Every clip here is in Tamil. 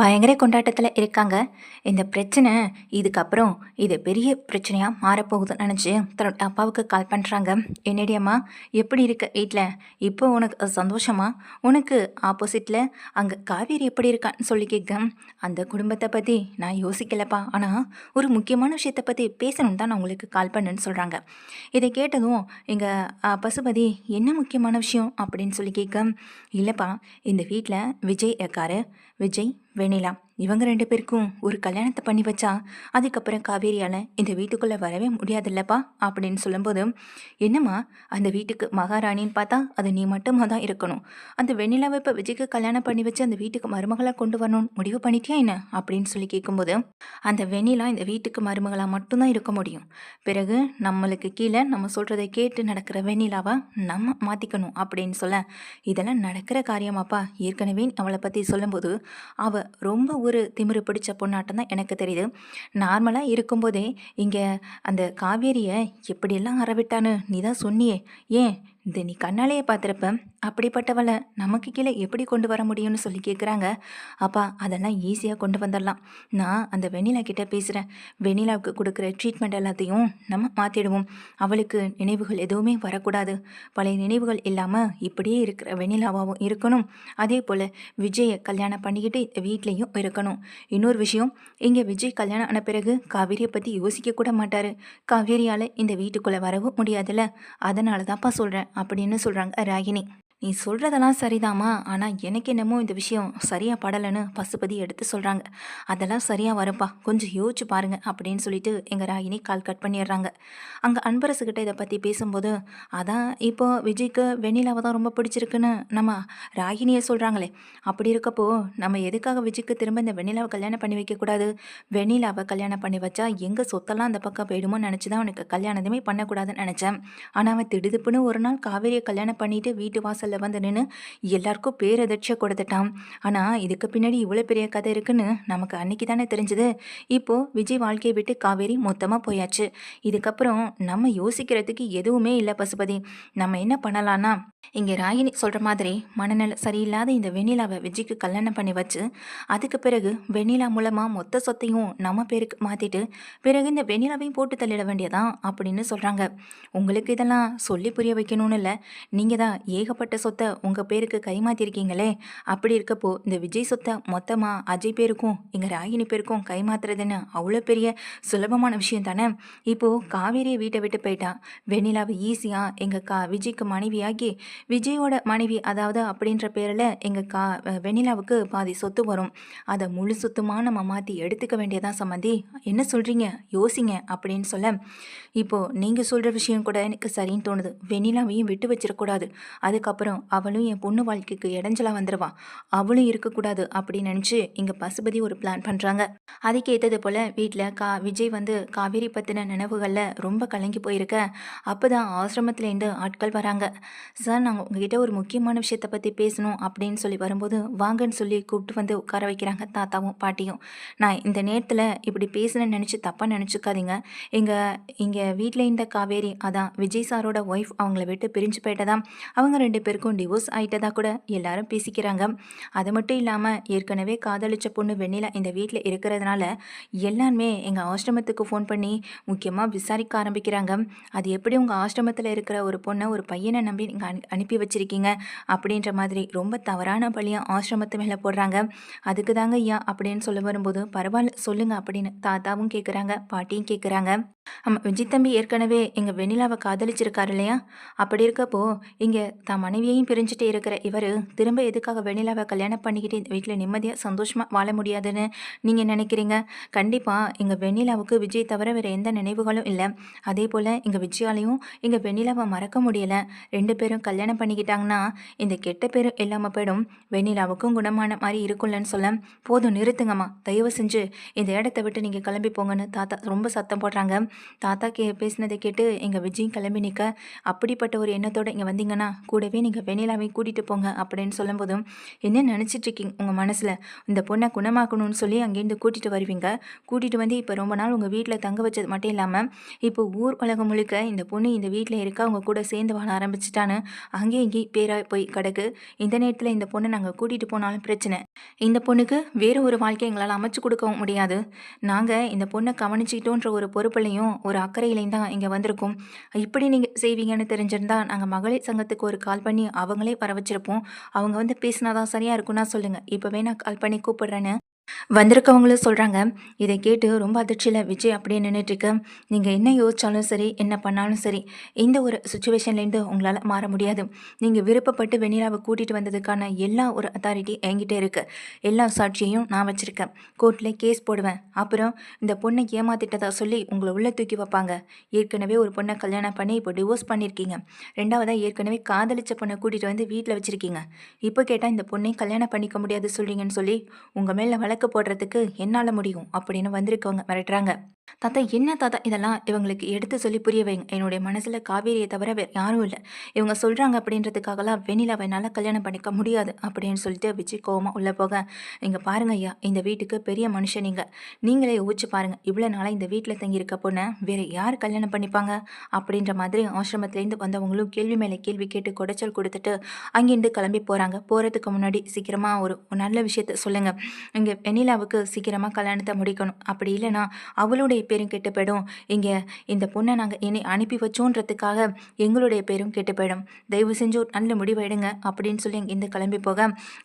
பயங்கர கொண்டாட்டத்தில் இருக்காங்க. இந்த பிரச்சனை இதுக்கப்புறம் இது பெரிய பிரச்சனையாக மாறப்போகுதுன்னு நினச்சி தன்னோட அப்பாவுக்கு கால் பண்ணுறாங்க என்னடி அம்மா எப்படி இருக்க வீட்டில் இப்போ உனக்கு சந்தோஷமா? உனக்கு ஆப்போசிட்டில் அங்கே காவேரி எப்படி இருக்கான்னு சொல்லி கேட்க அந்த குடும்பத்தை பற்றி நான் யோசிக்கலப்பா. ஆனால் ஒரு முக்கியமான விஷயத்தை பற்றி பேசணும் தான் நான் உங்களுக்கு கால் பண்ணேன்னு சொல்கிறாங்க இதை கேட்டதும் எங்கள் பசுபதி என்ன முக்கியமான விஷயம்? அப்படின்னு சொல்லி கேட்க இல்லைப்பா இந்த வீட்டில் விஜய் இருக்காரு. விஜய் வெனிலா இவங்க ரெண்டு பேருக்கும் ஒரு கல்யாணத்தை பண்ணி வச்சா அதுக்கப்புறம் காவேரியால் இந்த வீட்டுக்குள்ளே வரவே முடியாதுல்லப்பா அப்படின்னு சொல்லும்போது என்னம்மா அந்த வீட்டுக்கு மகாராணின்னு பார்த்தா அது நீ மட்டுமா தான் இருக்கணும். அந்த வெண்ணிலாவை இப்போ விஜய்க்கு கல்யாணம் பண்ணி வச்சு அந்த வீட்டுக்கு மருமகளாக கொண்டு வரணும்னு முடிவு பண்ணிட்டியா என்ன? அப்படின்னு சொல்லி கேட்கும்போது அந்த வெண்ணிலா இந்த வீட்டுக்கு மருமகளாக மட்டும்தான் இருக்க முடியும். பிறகு நம்மளுக்கு கீழே நம்ம சொல்கிறத கேட்டு நடக்கிற வெண்ணிலாவை நம்ம மாற்றிக்கணும் அப்படின்னு சொல்ல இதெல்லாம் நடக்கிற காரியமாப்பா. ஏற்கனவே அவளை பற்றி சொல்லும்போது அவள் ரொம்ப ஒரு திமிரு பிடிச்ச பொண்ணாட்டம் தான் எனக்கு தெரியுது. நார்மலாக இருக்கும்போதே இங்கே அந்த காவேரியை எப்படியெல்லாம் அறவிட்டான்னு நீ தான் சொன்னியே. ஏன்? இதை நீ கண்ணாலேயே பார்த்துருப்ப. அப்படிப்பட்டவளை நமக்கு கீழே எப்படி கொண்டு வர முடியும்னு சொல்லி கேட்குறாங்க அப்பா அதெல்லாம் ஈஸியாக கொண்டு வந்துடலாம். நான் அந்த வெண்ணிலா கிட்ட பேசுகிறேன் வெண்ணிலாவுக்கு கொடுக்குற ட்ரீட்மெண்ட் எல்லாத்தையும் நம்ம மாற்றிடுவோம் அவளுக்கு நினைவுகள் எதுவுமே வரக்கூடாது. பழைய நினைவுகள் இல்லாமல் இப்படியே இருக்கிற வெண்ணிலாவாகவும் இருக்கணும். அதே போல் விஜயை கல்யாணம் பண்ணிக்கிட்டு வீட்லேயும் இருக்கணும். இன்னொரு விஷயம் இங்கே விஜய் கல்யாணம் ஆன பிறகு காவேரியை பற்றி யோசிக்க கூட மாட்டார். காவேரியால் இந்த வீட்டுக்குள்ளே வரவும் முடியாதுல்ல. அதனால தான்ப்பா சொல்கிறேன் அப்படின்னு சொல்கிறாங்க ராகினி. நீ சொல்கிறதெல்லாம் சரிதாம்மா. ஆனால் எனக்கு என்னமோ இந்த விஷயம் சரியாக படலைன்னு பசுபதி எடுத்து சொல்கிறாங்க அதெல்லாம் சரியாக வரும்ப்பா கொஞ்சம் யோசிச்சு பாருங்க அப்படின்னு சொல்லிட்டு எங்கள் ராகினி கால் கட் பண்ணிடுறாங்க. அங்கே அன்பரசுக்கிட்ட இதை பற்றி பேசும்போது அதான் இப்போ விஜய்க்கு வெண்ணிலாவை தான் ரொம்ப பிடிச்சிருக்குன்னு நம்ம ராகினியை சொல்கிறாங்களே அப்படி இருக்கப்போ நம்ம எதுக்காக விஜய்க்கு திரும்ப இந்த வெண்ணிலாவை கல்யாணம் பண்ணி வைக்கக்கூடாது வெண்ணிலாவை கல்யாணம் பண்ணி வச்சா எங்கள் சொத்தெல்லாம் அந்த பக்கம் போயிடுமோன்னு நினச்சி தான் அவனுக்கு கல்யாணமே பண்ணக்கூடாதுன்னு நினச்சேன். ஆனால் அவன் திடுதுப்புன்னு ஒரு நாள் காவேரியை கல்யாணம் பண்ணிட்டு வீட்டு வாசல் வாசலில் வந்து நின்று எல்லாருக்கும் பேரதிர்ச்சியை கொடுத்துட்டான். ஆனால் இதுக்கு பின்னாடி இவ்வளோ பெரிய கதை இருக்குன்னு நமக்கு அன்னைக்கு தானே தெரிஞ்சுது. இப்போது விஜய் வாழ்க்கையை விட்டு காவேரி மொத்தமாக போயாச்சு. இதுக்கப்புறம் நம்ம யோசிக்கிறதுக்கு எதுவுமே இல்லை பசுபதி. நம்ம என்ன பண்ணலான்னா இங்கே ராகினி சொல்கிற மாதிரி மனநல சரியில்லாத இந்த வெண்ணிலாவை விஜய்க்கு கல்யாணம் பண்ணி வச்சு அதுக்கு பிறகு வெண்ணிலா மூலமாக மொத்த சொத்தையும் நம்ம பேருக்கு மாற்றிட்டு பிறகு இந்த வெண்ணிலாவையும் போட்டு தள்ளிட வேண்டியதான் அப்படின்னு சொல்கிறாங்க உங்களுக்கு இதெல்லாம் சொல்லி புரிய வைக்கணும்னு இல்லை. நீங்கள் தான் ஏகப்பட்ட சொத்தை உங்கள் பேருக்கு கைமாற்றிருக்கீங்களே அப்படி இருக்கப்போ இந்த விஜய் சொத்தை மொத்தமாக அஜய் பேருக்கும் எங்கள் ராகினி பேருக்கும் கைமாத்துறதுன்னு அவ்வளோ பெரிய சுலபமான விஷயம் தானே? இப்போது காவேரியை வீட்டை விட்டு போயிட்டா வெண்ணிலாவை ஈஸியாக எங்கள் கா விஜய்க்கு மனைவியாகி விஜயோட மனைவி அதாவது அப்படின்ற பேரில் எங்கள் கா வெண்ணிலாவுக்கு பாதி சொத்து வரும். அதை முழு சொத்துமாக நம்ம மாற்றி எடுத்துக்க வேண்டியதான் சம்மந்தி. என்ன சொல்கிறீங்க யோசிங்க அப்படின்னு சொல்ல இப்போது நீங்கள் சொல்கிற விஷயம் கூட எனக்கு சரின்னு தோணுது. வெண்ணிலாவையும் விட்டு வச்சிடக்கூடாது. அதுக்கப்புறம் அவளும் என் பொண்ணு வாழ்க்கைக்கு இடைஞ்சலாக வந்துடுவான் அவளும் இருக்கக்கூடாது அப்படின்னு நினச்சி இங்கே பசுபதி ஒரு பிளான் பண்ணுறாங்க அதுக்கேற்றது போல் வீட்டில் கா விஜய் வந்து காவேரி பற்றின நினைவுகளில் ரொம்ப கலங்கி போயிருக்க. அப்போ தான் ஆசிரமத்துலேருந்து ஆட்கள் வராங்க. சார் நாங்கள் உங்ககிட்ட ஒரு முக்கியமான விஷயத்தை பற்றி பேசணும் அப்படின்னு சொல்லி வரும்போது வாங்கன்னு சொல்லி கூப்பிட்டு வந்து உட்கார வைக்கிறாங்க தாத்தாவும் பாட்டியும். நான் இந்த நேரத்தில் இப்படி பேசணும்னு நினச்சி தப்பாக நினச்சிக்காதீங்க. எங்கள் இங்கே வீட்டில் இந்த காவேரி அதான் விஜய் சாரோட ஒய்ஃப் அவங்கள விட்டு பிரிஞ்சு போயிட்டதான் அவங்க ரெண்டு பேருக்கும் பேருக்கும் டிவோர்ஸ் ஆகிட்டதா கூட எல்லாரும் பேசிக்கிறாங்க. அது மட்டும் இல்லாமல் ஏற்கனவே காதலிச்ச பொண்ணு வெண்ணிலா இந்த வீட்டில் இருக்கிறதுனால எல்லாருமே எங்கள் ஆசிரமத்துக்கு ஃபோன் பண்ணி முக்கியமாக விசாரிக்க ஆரம்பிக்கிறாங்க. அது எப்படி உங்கள் ஆசிரமத்தில் இருக்கிற ஒரு பொண்ணை ஒரு பையனை நம்பி நீங்கள் அனுப்பி வச்சுருக்கீங்க. அப்படின்ற மாதிரி ரொம்ப தவறான பழியாக ஆசிரமத்து மேலே போடுறாங்க. அதுக்கு தாங்க ஐயா அப்படின்னு சொல்ல வரும்போது பரவாயில்ல சொல்லுங்க அப்படின்னு தாத்தாவும் கேட்குறாங்க பாட்டியும் கேட்குறாங்க ஆமாம் விஜய் தம்பி ஏற்கனவே எங்கள் வெண்ணிலாவை காதலிச்சிருக்காரு இல்லையா? அப்படி இருக்கப்போ இங்கே தான் மனைவியையும் பிரிஞ்சுட்டு இருக்கிற இவர் திரும்ப எதுக்காக வெண்ணிலாவை கல்யாணம் பண்ணிக்கிட்டு இந்த வீட்டில் நிம்மதியாக சந்தோஷமாக வாழ முடியாதுன்னு நீங்கள் நினைக்கிறீங்க? கண்டிப்பாக எங்கள் வெண்ணிலாவுக்கு விஜய் தவிர வேறு எந்த நினைவுகளும் இல்லை. அதே போல் எங்கள் விஜயாலையும் எங்கள் வெண்ணிலாவை மறக்க முடியலை. ரெண்டு பேரும் கல்யாணம் கல்யாணம் பண்ணிக்கிட்டாங்கன்னா இந்த கெட்ட பேரும் இல்லாமல் போயிடும். வெண்ணிலாவுக்கும் குணமான மாதிரி இருக்கும்லன்னு சொல்ல போதும் நிறுத்துங்கம்மா. தயவு செஞ்சு இந்த இடத்த விட்டு நீங்கள் கிளம்பி போங்கன்னு தாத்தா ரொம்ப சத்தம் போடுறாங்க. தாத்தா கே பேசினதை கேட்டு எங்கள் விஜயும் கிளம்பி நிற்க அப்படிப்பட்ட ஒரு எண்ணத்தோடு இங்கே வந்தீங்கன்னா கூடவே நீங்கள் வெண்ணிலாவையும் கூட்டிகிட்டு போங்க அப்படின்னு சொல்லும்போதும் என்ன நினச்சிட்டு இருக்கீங்க உங்கள் மனசில்? இந்த பொண்ணை குணமாக்கணும்னு சொல்லி அங்கேருந்து கூட்டிகிட்டு வருவீங்க. கூட்டிகிட்டு வந்து இப்போ ரொம்ப நாள் உங்கள் வீட்டில் தங்க வச்சது மட்டும் இல்லாமல் இப்போ ஊர் உலகம் முழுக்க இந்த பொண்ணு இந்த வீட்டில் இருக்க அவங்க கூட சேர்ந்து வாழ ஆரம்பிச்சிட்டான்னு அங்கேயும் இங்கேயும் பேராக போய் கிடக்கு. இந்த நேரத்தில் இந்த பொண்ணை நாங்கள் கூட்டிகிட்டு போனாலும் பிரச்சனை. இந்த பொண்ணுக்கு வேறு ஒரு வாழ்க்கை எங்களால் அமைச்சு கொடுக்கவும் முடியாது. நாங்கள் இந்த பொண்ணை கவனிச்சிக்கிட்டோன்ற ஒரு பொறுப்புலையும் ஒரு அக்கறையிலையும் தான் இங்கே வந்திருக்கோம். இப்படி நீங்கள் செய்வீங்கன்னு தெரிஞ்சிருந்தா நாங்கள் மகளிர் சங்கத்துக்கு ஒரு கால் பண்ணி அவங்களே வர வச்சுருப்போம். அவங்க வந்து பேசினா தான் சரியாக இருக்கும்னா சொல்லுங்கள் இப்போவே நான் கால் பண்ணி கூப்பிடுறேன்னு. வந்திருக்கவங்களும் சொல்கிறாங்க இதை கேட்டு ரொம்ப அதிர்ச்சியில் விஜய் அப்படியே நின்றுட்டுருக்கு நீங்கள் என்ன யோசித்தாலும் சரி என்ன பண்ணாலும் சரி இந்த ஒரு சுச்சுவேஷன்லேருந்து உங்களால் மாற முடியாது. நீங்கள் விருப்பப்பட்டு வெண்ணிலாவை கூட்டிகிட்டு வந்ததுக்கான எல்லா ஒரு அத்தாரிட்டி என்கிட்ட இருக்குது எல்லா சாட்சியையும் நான் வச்சுருக்கேன். கோர்ட்டில் கேஸ் போடுவேன். அப்புறம் இந்த பொண்ணை ஏமாத்திட்டதா சொல்லி உங்களை உள்ளே தூக்கி வைப்பாங்க. ஏற்கனவே ஒரு பொண்ணை கல்யாணம் பண்ணி இப்போ டிவோர்ஸ் பண்ணியிருக்கீங்க. ரெண்டாவதாக ஏற்கனவே காதலிச்ச பொண்ணை கூட்டிகிட்டு வந்து வீட்டில் வச்சுருக்கீங்க. இப்போ கேட்டால் இந்த பொண்ணை கல்யாணம் பண்ணிக்க முடியாது சொல்கிறீங்கன்னு சொல்லி உங்கள் மேலே வழக்கு போடுறதுக்கு என்னால் முடியும் அப்படின்னு வந்திருக்கவங்க மிரட்டுறாங்க. தாத்தா என்ன தாத்தா? இதெல்லாம் இவங்களுக்கு எடுத்து சொல்லி புரிய வைங்க. என்னுடைய மனசில் காவேரியை தவிர வேறு யாரும் இல்லை. இவங்க சொல்கிறாங்க அப்படின்றதுக்காகலாம் வெண்ணிலாவை என்னால் கல்யாணம் பண்ணிக்க முடியாது அப்படின்னு சொல்லிட்டு விஜய் கோவமாக உள்ளே போக இங்கே பாருங்க ஐயா இந்த வீட்டுக்கு பெரிய மனுஷன் நீங்கள் நீங்களே ஊச்சு பாருங்கள் இவ்வளோ நாளாக இந்த வீட்டில் தங்கியிருக்க பொண்ணை வேறு யார் கல்யாணம் பண்ணிப்பாங்க? அப்படின்ற மாதிரி ஆசிரமத்துலேருந்து வந்தவங்களும் கேள்வி மேலே கேள்வி கேட்டு குடைச்சல் கொடுத்துட்டு அங்கேருந்து கிளம்பி போகிறாங்க போகிறதுக்கு முன்னாடி சீக்கிரமாக ஒரு நல்ல விஷயத்த சொல்லுங்கள் இங்கே வெண்ணிலாவுக்கு சீக்கிரமாக கல்யாணத்தை முடிக்கணும். அப்படி இல்லைன்னா அவளுடைய பேரும் கெட்டு போயிடும். இங்கே இந்த பொண்ணை நாங்கள் என்னை அனுப்பி வச்சோன்றதுக்காக எங்களுடைய பேரும் கெட்டு போயிடும். தயவு செஞ்சு ஒரு நல்ல முடிவு எடுங்க அப்படின்னு சொல்லி இங்கேருந்து கிளம்பி போக.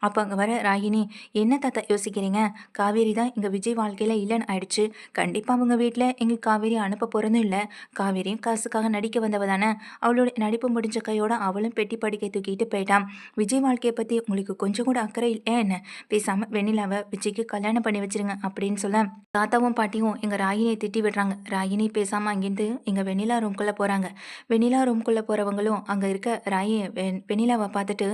அப்போ அங்கே வர ராகினி என்ன தாத்தா யோசிக்கிறீங்க? காவேரி தான் எங்கள் விஜய் வாழ்க்கையில் இல்லைன்னு ஆயிடுச்சு. கண்டிப்பாக அவங்க வீட்டில் எங்கள் காவேரி அனுப்ப போகிறதும் இல்லை. காவேரியும் காசுக்காக நடிக்க வந்தவ தானே. அவளோட நடிப்பு முடிஞ்ச கையோட அவளும் பெட்டி படிக்கை தூக்கிட்டு போயிட்டான். விஜய் வாழ்க்கையை பற்றி உங்களுக்கு கொஞ்சம் கூட அக்கறை இல்லை என்ன? பேசாமல் வெண்ணிலாவை விஜய்க்கு கல்யாணம் பண்ணி வச்சிருங்க அப்படின்னு சொல்ல தாத்தாவும் பாட்டியும் எங்கள் ராகினியை திட்டி விடுறாங்க. ராகினி பேசாமல் அங்கேருந்து எங்கள் வெண்ணிலா ரூம்குள்ளே போகிறாங்க வெண்ணிலா ரூம்குள்ளே போகிறவங்களும் அங்கே இருக்க ராயி வெண்ணிலாவை பார்த்துட்டு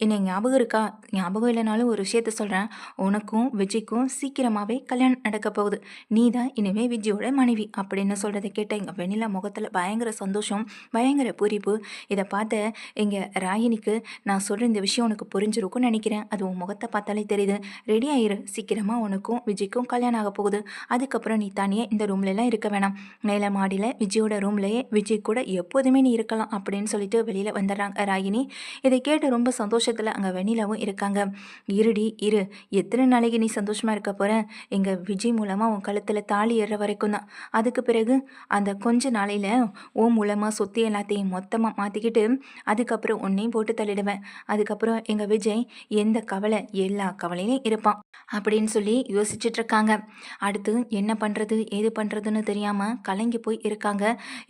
என்ன ஞாபகம் இருக்கா? ஞாபகம் இல்லைனாலும் ஒரு விஷயத்த சொல்கிறேன் உனக்கும் விஜய்க்கும் சீக்கிரமாகவே கல்யாணம் நடக்க போகுது. நீ தான் இனிமேல் விஜயோட மனைவி அப்படின்னு சொல்கிறத கேட்ட எங்கள் வெண்ணிலா முகத்தில் பயங்கர சந்தோஷம் பயங்கர பூரிப்பு. இதை பார்த்த எங்கள் ராயினிக்கு நான் சொல்கிற இந்த விஷயம் உனக்கு புரிஞ்சிருக்கும்னு நினைக்கிறேன். அது உன் முகத்தை பார்த்தாலே தெரியுது. ரெடி ஆயிரு. சீக்கிரமாக உனக்கும் விஜய்க்கும் கல்யாணம் ஆக போகுது. அதுக்கப்புறம் நீ தனியாக இந்த ரூம்லலாம் இருக்க வேணாம். மேலே மாடியில் விஜயோட ரூம்லேயே விஜய் கூட எப்போதுமே நீ இருக்கலாம் அப்படின்னு சொல்லிட்டு வெளியில் வந்துடுறாங்க ராகினி. இதை கேட்டு ரொம்ப சந்தோஷம் சந்தோஷத்தில் அங்கே வெண்ணிலாவும் இருக்காங்க. இருடி இரு. எத்தனை நாளைக்கு நீ சந்தோஷமாக இருக்க போகிற எங்கள் விஜய் மூலமாக உன் கழுத்தில் தாலி ஏற வரைக்கும் தான். அதுக்கு பிறகு அந்த கொஞ்ச நாளையில் ஓ மூலமாக சொத்து எல்லாத்தையும் மொத்தமாக மாற்றிக்கிட்டு அதுக்கப்புறம் உன்னையும் போட்டு தள்ளிடுவேன். அதுக்கப்புறம் எங்கள் விஜய் எந்த கவலை எல்லா கவலையிலையும் இருப்பான் அப்படின்னு சொல்லி யோசிச்சுட்டு இருக்காங்க அடுத்து என்ன பண்ணுறது ஏது பண்ணுறதுன்னு தெரியாமல் கலங்கி போய் இருக்காங்க.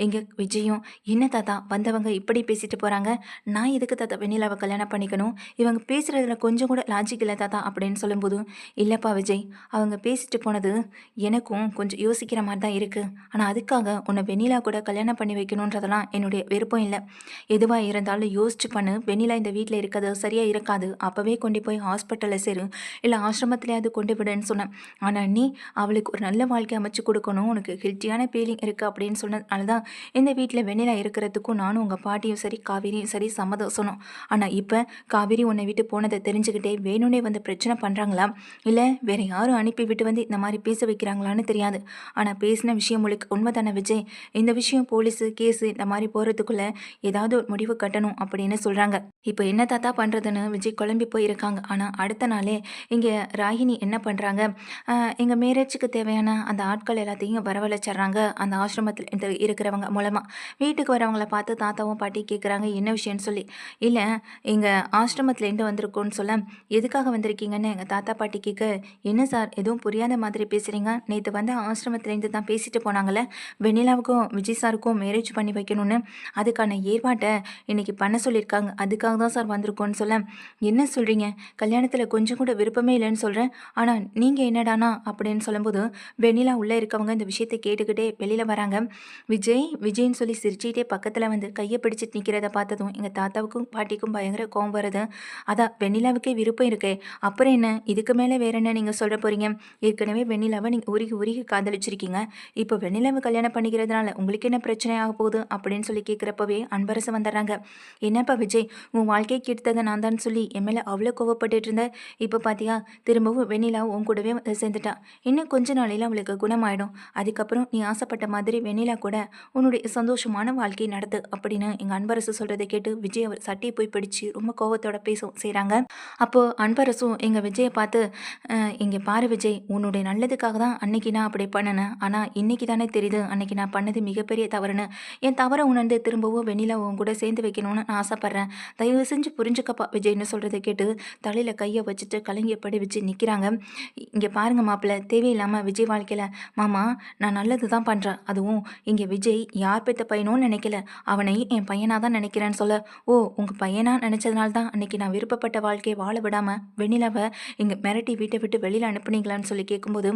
எங்கள் விஜயும் என்ன தாத்தா வந்தவங்க இப்படி பேசிட்டு போகிறாங்க நான் எதுக்கு தாத்தா வெண்ணிலாவை கல்யாணம் பண்ணிக்கணும்? இருந்தாலும் இவங்க பேசுகிறதுல கொஞ்சம் கூட லாஜிக் இல்லை தாத்தா அப்படின்னு சொல்லும்போது இல்லைப்பா விஜய் அவங்க பேசிட்டு போனது எனக்கும் கொஞ்சம் யோசிக்கிற மாதிரி தான் இருக்குது ஆனால் அதுக்காக உன்னை வெண்ணிலா கூட கல்யாணம் பண்ணி வைக்கணுன்றதெல்லாம் என்னுடைய விருப்பம் இல்லை. எதுவாக இருந்தாலும் யோசிச்சு பண்ணு. வெண்ணிலா இந்த வீட்டில் இருக்கிறது சரியாக இருக்காது. அப்போவே கொண்டு போய் ஹாஸ்பிட்டலில் சேரு. இல்லை ஆசிரமத்திலேயாவது கொண்டு விடுன்னு சொன்னேன். ஆனால் நீ அவளுக்கு ஒரு நல்ல வாழ்க்கை அமைச்சு கொடுக்கணும். உனக்கு ஹெல்த்தியான ஃபீலிங் இருக்குது அப்படின்னு சொன்னதுனால தான் இந்த வீட்டில் வெண்ணிலா இருக்கிறதுக்கும் நானும் உங்கள் பாட்டியும் சரி காவேரியும் சரி சம்மதம் சொன்னோம். ஆனால் இப்போ காவேரி உன்னை விட்டு போனதை தெரிஞ்சுக்கிட்டே வேணும்னே வந்து பிரச்சனை பண்ணுறாங்களா இல்லை வேற யாரும் அனுப்பி விட்டு வந்து இந்த மாதிரி பேச வைக்கிறாங்களான்னு தெரியாது. ஆனால் பேசின விஷயம் முழுக்க உண்மைதானே விஜய்? இந்த விஷயம் போலீஸு கேஸு இந்த மாதிரி போகிறதுக்குள்ளே ஏதாவது ஒரு முடிவு கட்டணும் அப்படின்னு சொல்கிறாங்க இப்போ என்ன தாத்தா பண்ணுறதுன்னு விஜய் குழம்பி போயிருக்காங்க. ஆனால் அடுத்த நாளே இங்கே ராகினி என்ன பண்ணுறாங்க எங்கள் மேரேஜுக்கு தேவையான அந்த ஆட்கள் எல்லாத்தையும் வரவழைச்சிட்றாங்க. அந்த ஆசிரமத்தில் இந்த இருக்கிறவங்க மூலமாக வீட்டுக்கு வரவங்களை பார்த்து தாத்தாவும் பாட்டி கேட்குறாங்க என்ன விஷயம்னு சொல்லி. இல்லை எங்கள் ஆசிரமத்துலேருந்து வந்திருக்கோன்னு சொல்ல எதுக்காக வந்திருக்கீங்கன்னு எங்கள் தாத்தா பாட்டி கேட்க என்ன சார் எதுவும் புரியாத மாதிரி பேசுகிறீங்க நேற்று வந்து ஆசிரமத்துலேருந்து தான் பேசிட்டு போனாங்களே வெண்ணிலாவுக்கும் விஜய் சாருக்கும் மேரேஜ் பண்ணி வைக்கணும்னு. அதுக்கான ஏற்பாட்டை இன்றைக்கி பண்ண சொல்லியிருக்காங்க அதுக்காக தான் சார் வந்திருக்கோன்னு சொல்ல என்ன சொல்கிறீங்க கல்யாணத்தில் கொஞ்சம் கூட விருப்பமே இல்லைன்னு சொல்கிறேன் ஆனால் நீங்கள் என்னடானா? அப்படின்னு சொல்லும்போது வெண்ணிலா உள்ளே இருக்கவங்க இந்த விஷயத்தை கேட்டுக்கிட்டே வெளியில் வராங்க. விஜய் விஜய்ன்னு சொல்லி சிரிச்சுக்கிட்டே பக்கத்தில் வந்து கையை பிடிச்சிட்டு நிற்கிறத பார்த்ததும் எங்கள் தாத்தாவுக்கும் பாட்டிக்கும் பயங்கர கோவம் வருது. முடியாது அதான் வெண்ணிலாவுக்கே விருப்பம் இருக்கே. அப்புறம் என்ன? இதுக்கு மேலே வேற என்ன நீங்கள் சொல்ல போகிறீங்க ஏற்கனவே வெண்ணிலாவை நீங்கள் உருகி உருகி காதலிச்சிருக்கீங்க. இப்போ வெண்ணிலாவை கல்யாணம் பண்ணிக்கிறதுனால உங்களுக்கு என்ன பிரச்சனை ஆக போகுது? அப்படின்னு சொல்லி கேட்குறப்பவே அன்பரசு வந்துடுறாங்க. என்னப்பா விஜய் உன் வாழ்க்கையை கெடுத்ததை நான் தான் சொல்லி என் மேலே அவ்வளோ கோவப்பட்டுட்டு இருந்தேன் இப்போ பார்த்தியா திரும்பவும் வெண்ணிலா உன் கூடவே சேர்ந்துட்டான் சேர்ந்துட்டா. இன்னும் கொஞ்ச நாளையில் அவளுக்கு குணமாயிடும். அதுக்கப்புறம் நீ ஆசைப்பட்ட மாதிரி வெண்ணிலா கூட உன்னுடைய சந்தோஷமான வாழ்க்கையை நடத்து அப்படின்னு எங்கள் அன்பரசு சொல்கிறத கேட்டு விஜய் அவர் சட்டையை போய் பிடிச்சி ரொம்ப கோவத்தை கோவத்தோட பேசும் செய்கிறாங்க அப்போது அன்பரசும் எங்கள் விஜயை பார்த்து இங்கே பாரு விஜய் உன்னுடைய நல்லதுக்காக தான் அன்னைக்கு நான் அப்படி பண்ணினேன் ஆனால் இன்னைக்கு தானே தெரியுது அன்னைக்கு நான் பண்ணது மிகப்பெரிய தவறுன்னு. என் தவறை உணர்ந்து திரும்பவும் வெண்ணிலா உன் கூட சேர்ந்து வைக்கணும்னு நான் ஆசைப்பட்றேன். தயவு செஞ்சு புரிஞ்சுக்கப்பா விஜய்னு சொல்கிறத கேட்டு தலையில் கையை வச்சுட்டு கலங்கியப்படி வச்சு நிற்கிறாங்க இங்கே பாருங்க மாப்பிள்ளை தேவையில்லாமல் விஜய் வாழ்க்கையில் மாமா நான் நல்லது தான் பண்ணுறேன் அதுவும் இங்கே விஜய் யார் பெற்ற பையனும் நினைக்கல. அவனை என் பையனாக தான் நினைக்கிறேன்னு சொல்ல. ஓ உங்கள் பையனாக நினச்சதுனால தான் அன்னைக்கு நான் விருப்பப்பட்ட வாழ்க்கையை வாழ விடாமல் வெண்ணிலாவை இங்கே மிரட்டி வீட்டை விட்டு வெளியில் அனுப்புனீங்களான்னு சொல்லி கேட்கும்போது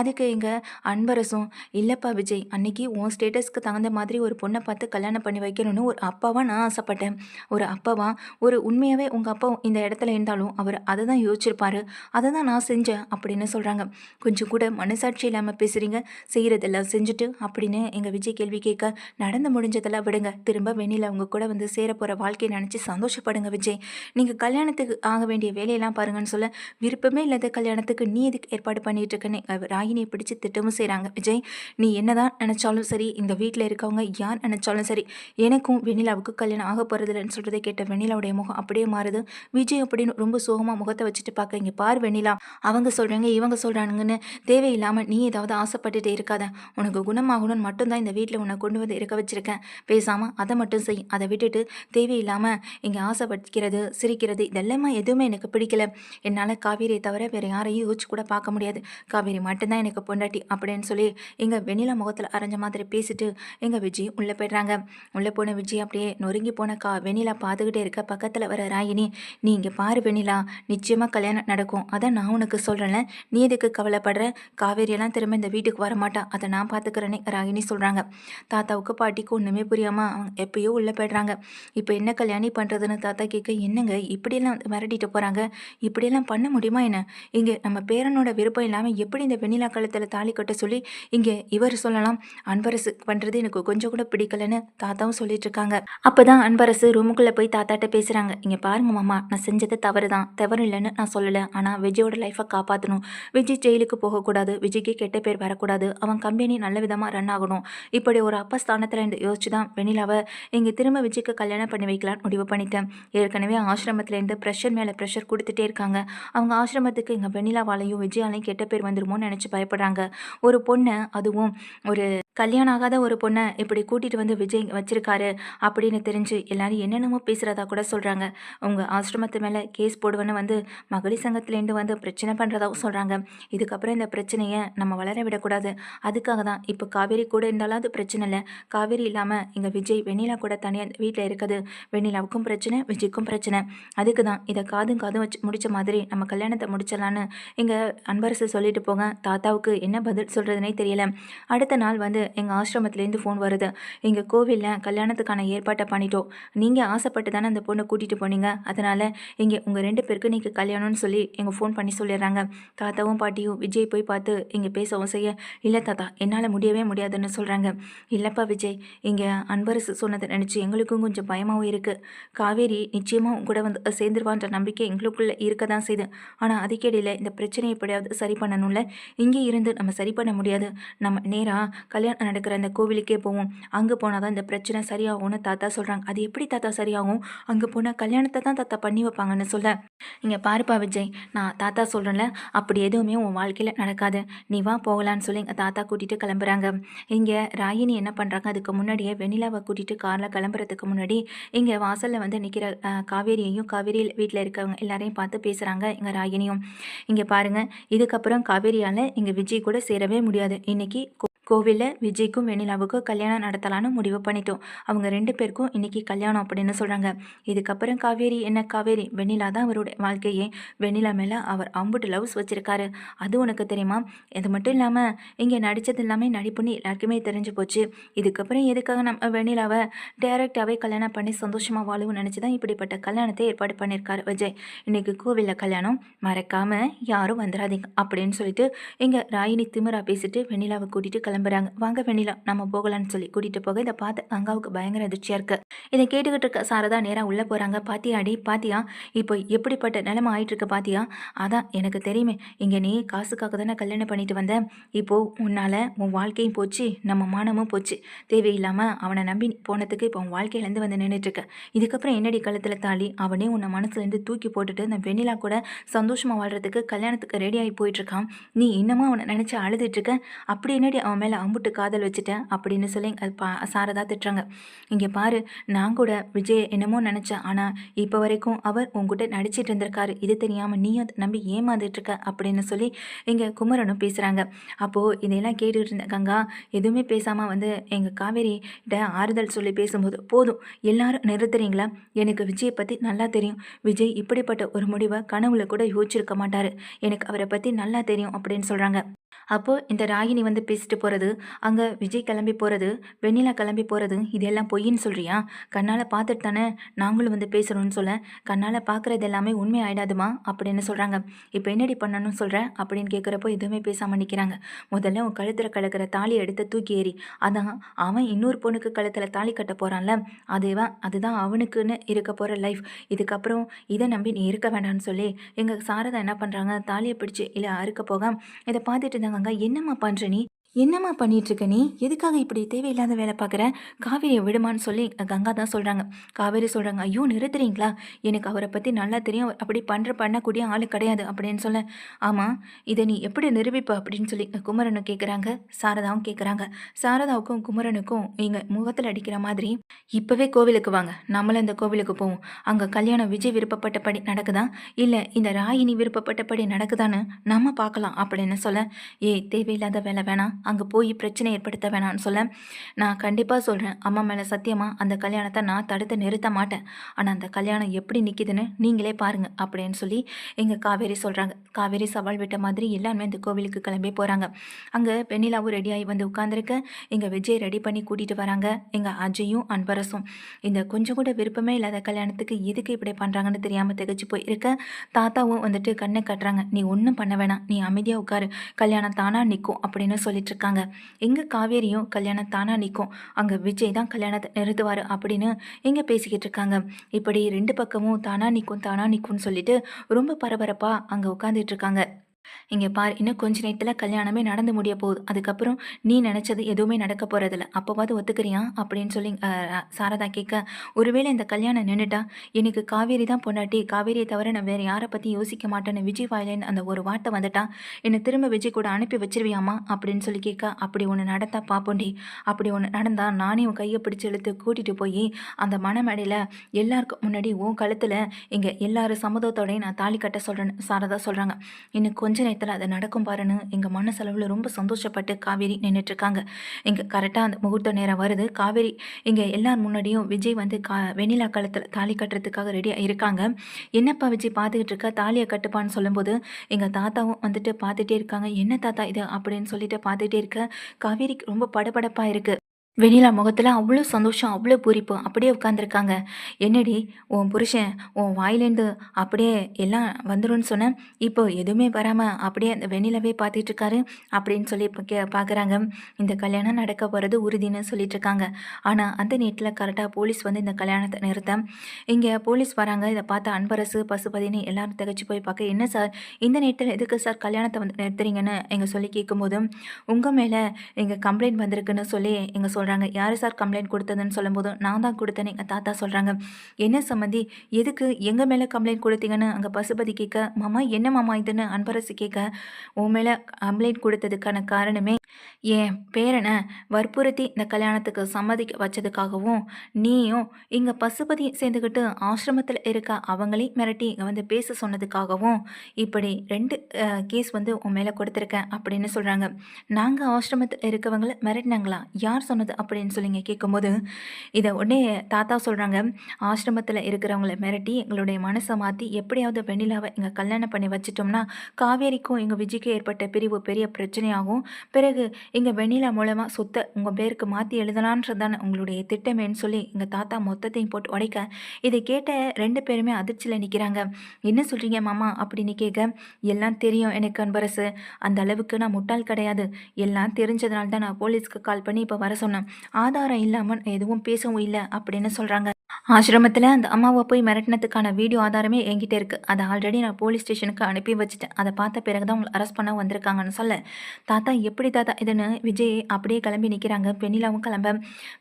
அதுக்கு இங்கே அன்பரசும் இல்லைப்பா விஜய் அன்னைக்கு உன் ஸ்டேட்டஸ்க்கு தகுந்த மாதிரி ஒரு பொண்ணை பார்த்து கல்யாணம் பண்ணி வைக்கணும்னு ஒரு அப்பாவாக நான் ஆசைப்பட்டேன். ஒரு அப்பாவா ஒரு உண்மையாகவே உங்கள் அப்பா இந்த இடத்துல இருந்தாலும் அவர் அதை தான் யோசிச்சிருப்பாரு. அதை தான் நான் செஞ்சேன் அப்படின்னு சொல்கிறாங்க கொஞ்சம் கூட மனசாட்சி இல்லாமல் பேசுகிறீங்க செய்கிறதெல்லாம் செஞ்சுட்டு அப்படின்னு எங்கள் விஜய் கேள்வி கேட்க நடந்து முடிஞ்சதெல்லாம் விடுங்க. திரும்ப வெளியில் அவங்க கூட வந்து சேர போகிற வாழ்க்கையை நினச்சி சந்தோஷப்படுங்க விஜய். நீங்கள் கல்யாணத்துக்கு ஆக வேண்டிய வேலையெல்லாம் பாருங்கன்னு சொல்ல விருப்பமே இல்லாத கல்யாணத்துக்கு நீ எதுக்கு ஏற்பாடு பண்ணிட்டு இருக்கேன்னு ராகினியை பிடிச்சி திட்டமும் செய்கிறாங்க விஜய் நீ என்னதான் நினச்சாலும் சரி இந்த வீட்டில் இருக்கவங்க யார் நினச்சாலும் சரி எனக்கும் வெண்ணிலாவுக்கு கல்யாணம் ஆக போகிறதில்லன்னு சொல்கிறதை கேட்ட வெண்ணிலாவுடைய முகம் அப்படியே மாறுது. விஜய் அப்படின்னு ரொம்ப சோகமாக முகத்தை வச்சுட்டு பார்க்க இங்கே பார் வெண்ணிலா அவங்க சொல்கிறாங்க இவங்க சொல்கிறானுங்கன்னு தேவையில்லாமல் நீ ஏதாவது ஆசைப்பட்டுட்டே இருக்காத. உனக்கு குணமாகணும்னு மட்டும்தான் இந்த வீட்டில் உன்னை கொண்டு வந்து இருக்க வச்சுருக்கேன். பேசாமல் அதை மட்டும் செய் அதை விட்டுட்டு தேவையில்லாமல் இங்கே ஆசைப்படிக்கிறது சிரிக்கிறது. இதெல்லாமே எதுவுமே எனக்கு பிடிக்கல. என்னால் காவேரியை தவிர வேறு யாரையும் யோசிச்சு கூட பார்க்க முடியாது. காவேரி மட்டும்தான் எனக்கு பொண்டாட்டி அப்படின்னு சொல்லி எங்கள் வெண்ணிலா முகத்தில் அரைஞ்ச மாதிரி பேசிட்டு எங்கள் விஜய் உள்ளே போயிடுறாங்க. உள்ளே போன விஜய் அப்படியே நொறுங்கி போன கா வெண்ணிலா பார்த்துக்கிட்டே இருக்க பக்கத்தில் வர ராகினி நீ இங்கே பாரு வெண்ணிலா நிச்சயமாக கல்யாணம் நடக்கும். அதான் நான் உனக்கு சொல்கிறேன்ல நீ எதுக்கு கவலைப்படுற? காவேரியெல்லாம் திரும்ப இந்த வீட்டுக்கு வரமாட்டா அதை நான் பார்த்துக்கிறேனே ராகினி சொல்கிறாங்க தாத்தாவுக்கு பாட்டிக்கு ஒன்றுமே புரியாமல் அவங்க எப்பயோ உள்ளே போயிடுறாங்க. இப்போ என்ன கல்யாணி பண்ணுறதுன்னு தாத்தா கேட்க என்ன என்னங்க இப்படியெல்லாம் வந்து மிரட்டிட்டு போகிறாங்க இப்படியெல்லாம் பண்ண முடியுமா என்ன? இங்கே நம்ம பேரனோட விருப்பம் இல்லாமல் எப்படி இந்த வெண்ணிலா கழுத்தில் தாலி கட்ட சொல்லி இங்கே இவர் சொல்லலாம்? அன்பரசு பண்ணுறது எனக்கு கொஞ்சம் கூட பிடிக்கலன்னு தாத்தாவும் சொல்லிட்டு இருக்காங்க அப்போ தான் அன்பரசு ரூமுக்குள்ளே போய் தாத்தாட்ட பேசுகிறாங்க இங்கே பாருங்க மாமா நான் செஞ்சது தவறு தான் தவறு இல்லைன்னு நான் சொல்லலை. ஆனால் விஜயோட லைஃப்பை காப்பாற்றணும் விஜய் ஜெயிலுக்கு போகக்கூடாது. விஜய்க்கு கெட்ட பேர் வரக்கூடாது. அவன் கம்பெனி நல்ல விதமாக ரன் ஆகணும். இப்படி ஒரு அப்பா ஸ்தானத்தில் இருந்து யோசிச்சு தான் வெண்ணிலாவை இங்கே திரும்ப விஜய்க்கு கல்யாணம் பண்ணி வைக்கலான்னு முடிவு பண்ணிட்டேன். ஏற்கனவே ஆசிரமத்துலேருந்து ப்ரெஷர் மேலே ப்ரெஷர் கொடுத்துட்டே இருக்காங்க. அவங்க ஆசிரமத்துக்கு இங்கே வெண்ணிலாவாலையும் விஜயாலையும் கெட்ட பேர் வந்துருமோன்னு நினச்சி பயப்படுறாங்க. ஒரு பொண்ணை அதுவும் ஒரு கல்யாணம் ஆகாத ஒரு பொண்ணை இப்படி கூட்டிகிட்டு வந்து விஜய் வச்சிருக்காரு அப்படின்னு தெரிஞ்சு எல்லாரும் என்னென்னமோ பேசுகிறதா கூட சொல்கிறாங்க உங்கள் ஆசிரமத்து மேலே கேஸ் போடுவேன்னு வந்து மகளிர் சங்கத்துலேருந்து வந்து பிரச்சனை பண்ணுறதாகவும் சொல்கிறாங்க இதுக்கப்புறம் இந்த பிரச்சனையை நம்ம வளர விடக்கூடாது. அதுக்காக தான் இப்போ காவேரி கூட இருந்தாலும் அது பிரச்சனை இல்லை. காவேரி இல்லாமல் இங்கே விஜய் வெண்ணிலா கூட தனியாக வீட்டில் இருக்குது. வெண்ணிலாவுக்கும் பிரச்சனை விஜய்க்கும் பிரச்சனை. அதுக்கு தான். இதை காதும் காதும் வச்சு முடிச்ச மாதிரி நம்ம கல்யாணத்தை முடிச்சிடலான்னு இங்கே அன்பரசு சொல்லிட்டு போங்க. தாத்தாவுக்கு என்ன பதில் சொல்கிறதுனே தெரியல. அடுத்த நாள் வந்து எங்கள் ஆசிரமத்துலேருந்து ஃபோன் வருது. எங்கள் கோவிலில் கல்யாணத்துக்கான ஏற்பாட்டை பண்ணிட்டோம். நீங்கள் ஆசைப்பட்டு தானே அந்த பொண்ணை கூட்டிகிட்டு போனீங்க. அதனால் இங்கே உங்கள் ரெண்டு பேருக்கு நீங்கள் கல்யாணம்னு சொல்லி எங்கள் ஃபோன் பண்ணி சொல்லிடுறாங்க. தாத்தாவும் பாட்டியும் விஜய் போய் பார்த்து இங்கே பேசவும் செய்ய இல்லை தாத்தா என்னால் முடியவே முடியாதுன்னு சொல்கிறாங்க இல்லைப்பா விஜய் இங்கே அன்பரசு சொன்னதை நினச்சி எங்களுக்கும் கொஞ்சம் பயமாகவும் இருக்குது காவேரி நிச்சயமாக கூட வந்து சேர்ந்துருவான்ற நம்பிக்கை எங்களுக்குள்ளே இருக்க தான் செய்யுது ஆனால் அதுக்கிடையில் இந்த பிரச்சனையை எப்படியாவது சரி பண்ணணும்ல? இங்கே இருந்து நம்ம சரி பண்ண முடியாது. நம்ம நேராக கல்யாணம் நடக்கிற அந்த கோவிலுக்கே போவோம். அங்கே போனால் தான் இந்த பிரச்சனை சரியாகும்னு தாத்தா சொல்கிறாங்க அது எப்படி தாத்தா சரியாகும்? அங்கே போனால் கல்யாணத்தை தான் தாத்தா பண்ணி வைப்பாங்கன்னு சொல்ல. இங்கே பாருப்பா விஜய் நான் தாத்தா சொல்கிறேன்ல அப்படி எதுவுமே உன் வாழ்க்கையில் நடக்காது. நீ வா போகலான்னு சொல்லி எங்கள் தாத்தா கூட்டிகிட்டு கிளம்புறாங்க. இங்கே ராயினி என்ன பண்ணுறாங்க அதுக்கு முன்னாடியே வெண்ணிலாவை கூட்டிகிட்டு காரில் கிளம்புறதுக்கு முன்னாடி இங்கே வாசலில் வந்து நிற்கிற காவேரியையும் காவேரி வீட்டில் இருக்கவங்க எல்லாரையும் பார்த்து பேசுகிறாங்க இங்கே ராகினியும். இங்கே பாருங்கள் இதுக்கப்புறம் காவேரியால் இங்கே விஜய் கூட சேரவே முடியாது. இன்னைக்கு கோவிலில் விஜய்க்கும் வெண்ணிலாவுக்கும் கல்யாணம் நடத்தலான்னு முடிவு பண்ணிட்டோம். அவங்க ரெண்டு பேருக்கும் இன்னைக்கு கல்யாணம் அப்படின்னு சொல்கிறாங்க இதுக்கப்புறம் காவேரி என்ன காவேரி? வெண்ணிலா தான் அவருடைய வாழ்க்கையே. வெண்ணிலா மேலே அவர் அம்புட்டு லவ்ஸ் வச்சுருக்காரு. அது உனக்கு தெரியுமா? இது மட்டும் இல்லாமல் இங்கே நடித்தது எல்லாமே நடிப்புன்னு எல்லாருக்குமே தெரிஞ்சு போச்சு. இதுக்கப்புறம் எதுக்காக நம்ம வெண்ணிலாவை டேரெக்டாகவே கல்யாணம் பண்ணி சந்தோஷமாக வாழவும் நினச்சி தான் இப்படிப்பட்ட கல்யாணத்தை ஏற்பாடு பண்ணியிருக்காரு விஜய். இன்றைக்கு கோவிலில் கல்யாணம் மறக்காமல் யாரும் வந்துடாதீங்க அப்படின்னு சொல்லிட்டு இங்கே ராயினி திமிரா பேசிட்டு வெண்ணிலாவை கூட்டிகிட்டு கிளம்புறாங்க. வாங்க வெண்ணிலா நம்ம போகலான்னு சொல்லி கூட்டிகிட்டு போக இதை பார்த்து கங்காவுக்கு பயங்கர அதிர்ச்சியாக இருக்குது இதை கேட்டுக்கிட்டு இருக்க சாரதா நேராக உள்ளே போகிறாங்க பாத்தியாடி பாத்தியா இப்போ எப்படிப்பட்ட நிலைமை ஆயிட்டுருக்கு பாத்தியா? அதான் எனக்கு தெரியுமே. இங்கே நீ காசுக்காக தானே கல்யாணம் பண்ணிட்டு வந்த. இப்போ உன்னால் உன் வாழ்க்கையும் போச்சு நம்ம மானமும் போச்சு. தேவையில்லாமல் அவனை நம்பி போனதுக்கு இப்போ உன் வாழ்க்கையிலேருந்து வந்து நின்றுட்டுருக்க இதுக்கப்புறம் என்னடி கழுத்தில் தாலி? அவனே உன்னை மனசுலேருந்து தூக்கி போட்டுட்டு அந்த வெண்ணிலா கூட சந்தோஷமாக வாழ்கிறதுக்கு கல்யாணத்துக்கு ரெடி ஆகி போயிட்டுருக்கான். நீ இன்னமும் அவனை நினச்சி அழுதுட்டு இருக்க அப்படி என்னடி அவன் மேலே அம்புட்டு காதல் வச்சுட்டேன் அப்படின்னு சொல்லி அது பா சாரதா திட்டுறாங்க. இங்கே பாரு நான் கூட விஜய் என்னமோ நினச்சேன். ஆனால் இப்போ வரைக்கும் அவர் உங்ககிட்ட நடிச்சிட்டு இருந்திருக்காரு. இது தெரியாமல் நீயும் நம்பி ஏமாந்துட்டு இருக்க அப்படின்னு சொல்லி இங்கே குமரனும் பேசுகிறாங்க அப்போது இதையெல்லாம் கேட்டுக்கிட்டு இருந்த கங்கா எதுவுமே பேசாமல் வந்து எங்கள் காவேரிகிட்ட ஆறுதல் சொல்லி பேசும்போது போதும் எல்லாரும் நிறுத்துறீங்களா? எனக்கு விஜயை பற்றி நல்லா தெரியும். விஜய் இப்படிப்பட்ட ஒரு முடிவை கனவுல கூட யோசிச்சிருக்க மாட்டார். எனக்கு அவரை பற்றி நல்லா தெரியும் அப்படின்னு சொல்கிறாங்க அப்போது இந்த ராகினி வந்து பேசிட்டு போகிறது அங்கே விஜய் கிளம்பி போகிறது வெண்ணிலா கிளம்பி போகிறது இதெல்லாம் பொய்ன்னு சொல்கிறியா கண்ணால் பார்த்துட்டு தானே நாங்களும் வந்து பேசுகிறோன்னு சொல்ல கண்ணால் பார்க்குறது எல்லாமே உண்மை ஆயிடாதுமா? அப்படின்னு சொல்கிறாங்க இப்போ என்னடி பண்ணணும்னு சொல்கிறேன் அப்படின்னு கேட்குறப்போ எதுவுமே பேசாமல் நிற்கிறாங்க முதல்ல உன் கழுத்தில் கலக்கிற தாலியை எடுத்து தூக்கி ஏறி அதான் அவன் இன்னொரு பொண்ணுக்கு கழுத்தில் தாலி கட்ட போகிறான்ல அதுவன் அதுதான் அவனுக்குன்னு இருக்க போகிற லைஃப் இதுக்கப்புறம் இதை நம்பி நீ இருக்க வேண்டாம்னு சொல்லி எங்கள் சாரதா என்ன பண்ணுறாங்க தாலியை பிடிச்சி இல்லை அறுக்க போக இதை பார்த்துட்டு இருந்தாங்க அங்க என்னம்மா பண்ணுற நீ? என்னம்மா பண்ணிகிட்ருக்க நீ? எதுக்காக இப்படி தேவையில்லாத வேலை பார்க்குற? காவேரியை விடுமான்னு சொல்லி கங்கா தான் சொல்கிறாங்க காவேரி சொல்கிறாங்க ஐயோ நிறுத்துறீங்களா? எனக்கு அவரை பற்றி நல்லா தெரியும். அப்படி பண்ணுற பண்ணக்கூடிய ஆள் கிடையாது அப்படின்னு சொல்ல. ஆமாம் இதை நீ எப்படி நிரூபிப்ப? அப்படின்னு சொல்லி குமரனு கேட்குறாங்க சாரதாவும் கேட்குறாங்க சாரதாவுக்கும் குமரனுக்கும் எங்கள் முகத்தில் அடிக்கிற மாதிரி இப்போவே கோவிலுக்கு வாங்க. நம்மளும் இந்த கோவிலுக்கு போவோம். அங்கே கல்யாணம் விஜய் விருப்பப்பட்டபடி நடக்குதா? இல்லை இந்த ராயினி விருப்பப்பட்டபடி நடக்குதான்னு நம்ம பார்க்கலாம் அப்படின்னு சொல்ல. ஏய் தேவையில்லாத வேலை வேணாம். அங்கே போய் பிரச்சனை ஏற்படுத்த வேணாம்னு சொல்ல நான் கண்டிப்பாக சொல்கிறேன் அம்மா மேலே சத்தியமாக அந்த கல்யாணத்தை நான் தடுத்து நிறுத்த மாட்டேன். ஆனால் அந்த கல்யாணம் எப்படி நிற்கிதுன்னு நீங்களே பாருங்கள் அப்படின்னு சொல்லி எங்கள் காவேரி சொல்கிறாங்க காவேரி சவால் விட்ட மாதிரி எல்லாருமே அந்த கோவிலுக்கு கிளம்பி போகிறாங்க அங்கே வெண்ணிலாவும் ரெடியாகி வந்து உட்காந்துருக்க எங்கள் விஜய் ரெடி பண்ணி கூட்டிகிட்டு வராங்க. எங்கள் அஜயும் அன்பரசும். இந்த கொஞ்சம் கூட விருப்பமே இல்லாத கல்யாணத்துக்கு எதுக்கு இப்படி பண்ணுறாங்கன்னு தெரியாமல் திகச்சு போய் இருக்க தாத்தாவும் வந்துட்டு கண்ணை கட்டுறாங்க. நீ ஒன்றும் பண்ண வேணாம். நீ அமைதியாக உட்காரு. கல்யாணம் தானாக நிற்கும் அப்படின்னு சொல்லிட்டு இருக்காங்க எங்கே காவேரியும் கல்யாணம் தானாக நிற்கும் அங்கே விஜய் தான் கல்யாணத்தை நிறுத்துவார் அப்படின்னு இங்கே பேசிக்கிட்டு இருக்காங்க இப்படி ரெண்டு பக்கமும் தானாக நிற்கும் தானாக நிற்கும்னு சொல்லிட்டு ரொம்ப பரபரப்பாக அங்கே உட்காந்துட்டு இருக்காங்க இங்கே பார் இன்னும் கொஞ்ச நேரத்தில் கல்யாணமே நடந்து முடிய போகுது. அதுக்கப்புறம் நீ நினச்சது எதுவுமே நடக்க போகிறதில்ல அப்போவாது ஒத்துக்கிறியா? அப்படின்னு சொல்லி சாரதா கேட்க ஒருவேளை இந்த கல்யாணம் நின்றுட்டா எனக்கு காவேரி தான் பொண்டாட்டி. காவேரியை தவிர நான் வேறு யாரை பற்றி யோசிக்க மாட்டேன்னு விஜய் வாயிலேன்னு அந்த ஒரு வார்த்தை வந்துட்டா? என்னை திரும்ப விஜய் கூட அனுப்பி வச்சிருவியாமா? அப்படின்னு சொல்லி கேட்க அப்படி ஒன்று நடந்தா பாப்போண்டி அப்படி ஒன்று நடந்தா நானே உன் கையை பிடிச்சி இழுத்து கூட்டிகிட்டு போய் அந்த மணமேடையில் எல்லாருக்கும் முன்னாடி உன் கழுத்தில் இங்கே எல்லாரும் சம்மதத்தோடையும் நான் தாலி கட்ட சொல்கிறேன்னு சாரதா சொல்கிறாங்க இன்னும் கொஞ்ச நேரத்தில் அது நடக்கும் பாருன்னு எங்கள் மனசளவில் ரொம்ப சந்தோஷப்பட்டு காவேரி நின்றுட்டுருக்காங்க இங்கே கரெக்டாக அந்த முகூர்த்த நேரம் வருது. காவேரி இங்கே எல்லார் முன்னாடியும் விஜய் வந்து கா வெண்ணிலா காலத்தில் தாலி கட்டுறதுக்காக ரெடியாக இருக்காங்க. என்னப்பா விஜய் பார்த்துக்கிட்டு இருக்கா? தாலியை கட்டுப்பான்னு சொல்லும்போது எங்கள் தாத்தாவும் வந்துட்டு பார்த்துட்டே இருக்காங்க. என்ன தாத்தா இது? அப்படின்னு சொல்லிட்டு பார்த்துட்டே இருக்க. காவேரிக்கு ரொம்ப படபடப்பாக இருக்குது வெண்ணிலா முகத்தில் அவ்வளோ சந்தோஷம் அவ்வளோ பூரிப்பு. அப்படியே உட்காந்துருக்காங்க என்னடி உன் புருஷன் உன் வாயிலேருந்து அப்படியே எல்லாம் வந்துரும்னு சொன்னேன். இப்போ எதுவுமே வராமல் அப்படியே அந்த வெண்ணிலாவே பார்த்துட்டு இருக்காரு அப்படின்னு சொல்லி இப்போ கே பார்க்குறாங்க இந்த கல்யாணம் நடக்க போகிறது உறுதின்னு சொல்லிட்டு இருக்காங்க ஆனால் அந்த நேரத்தில் கரெக்டாக போலீஸ் வந்து இந்த கல்யாணத்தை நிறுத்த இங்கே போலீஸ் வராங்க. இதை பார்த்து அன்பரசு பசுபதினு எல்லாரும் திகச்சு போய் பார்க்க என்ன சார்? இந்த நேரத்தில் எதுக்கு சார் கல்யாணத்தை வந்து நிறுத்துறீங்கன்னு எங்கள் சொல்லி கேட்கும்போதும் உங்கள் மேலே எங்கள் கம்ப்ளைண்ட் வந்திருக்குன்னு சொல்லி எங்கள் சொல் சொல்கிறாங்க யார் சார் கம்ப்ளைண்ட் கொடுத்ததுன்னு சொல்லும்போது நான் தான் கொடுத்தேன்னு எங்கள் தாத்தா சொல்கிறாங்க என்ன சம்மந்தி எதுக்கு எங்கள் மேலே கம்ப்ளைண்ட் கொடுத்தீங்கன்னு அங்கே பசுபதி கேட்க மாமா என்ன மாமா இதுன்னு அன்பரசு கேட்க உன் மேலே கம்ப்ளைண்ட் கொடுத்ததுக்கான காரணமே என் பேரனை வற்புறுத்தி இந்த கல்யாணத்துக்கு சம்மதிக்க வச்சதுக்காகவும் நீயும் இங்கே பசுபதி சேர்ந்துக்கிட்டு ஆசிரமத்தில் இருக்க அவங்களையும் மிரட்டி இங்கே வந்து பேச சொன்னதுக்காகவும் இப்படி ரெண்டு கேஸ் வந்து உன் மேலே கொடுத்துருக்கேன் அப்படின்னு சொல்கிறாங்க நாங்கள் ஆசிரமத்தில் இருக்கவங்களை மிரட்டினாங்களா? யார் சொன்னது? அப்படின்னு சொல்லிங்க கேட்கும்போது இதை உடனே தாத்தா சொல்கிறாங்க ஆசிரமத்தில் இருக்கிறவங்கள மிரட்டி எங்களுடைய மனசை மாற்றி எப்படியாவது வெண்ணிலாவை இங்கே கல்யாணம் பண்ணி வச்சிட்டோம்னா காவேரிக்கும் எங்கள் விஜய்க்கும் ஏற்பட்ட பிரிவு பெரிய பிரச்சனையாகும். பிறகு இங்கே வெண்ணிலா மூலமாக சொத்தை உங்கள் பேருக்கு மாற்றி எழுதலான்றது தானே உங்களுடைய திட்டமேன்னு சொல்லி எங்கள் தாத்தா மொத்தத்தையும் போட்டு உடைக்க இதை கேட்ட ரெண்டு பேருமே அதிர்ச்சியில் நிற்கிறாங்க என்ன சொல்கிறீங்க மாமா? அப்படின்னு கேட்க எல்லாம் தெரியும் எனக்கு அன்பரசு. அந்த அளவுக்கு நான் முட்டாள் கிடையாது. எல்லாம் தெரிஞ்சதுனால தான் நான் போலீஸ்க்கு கால் பண்ணி இப்போ வர சொன்னேன். ஆதாரம் இல்லாமல் எதுவும் பேசவும் இல்லை அப்படின்னு சொல்கிறாங்க ஆசிரமத்தில் அந்த அம்மாவை போய் மிரட்டினதுக்கான வீடியோ ஆதாரமே என்கிட்ட இருக்குது அதை ஆல்ரெடி நான் போலீஸ் ஸ்டேஷனுக்கு அனுப்பி வச்சுட்டேன். அதை பார்த்த பிறகு தான் உங்களை அரெஸ்ட் பண்ண வந்திருக்காங்கன்னு சொல்ல. தாத்தா எப்படி தாத்தா? இதுன்னு விஜய் அப்படியே கிளம்பி நிற்கிறாங்க பெண்ணிலாவும் கிளம்ப.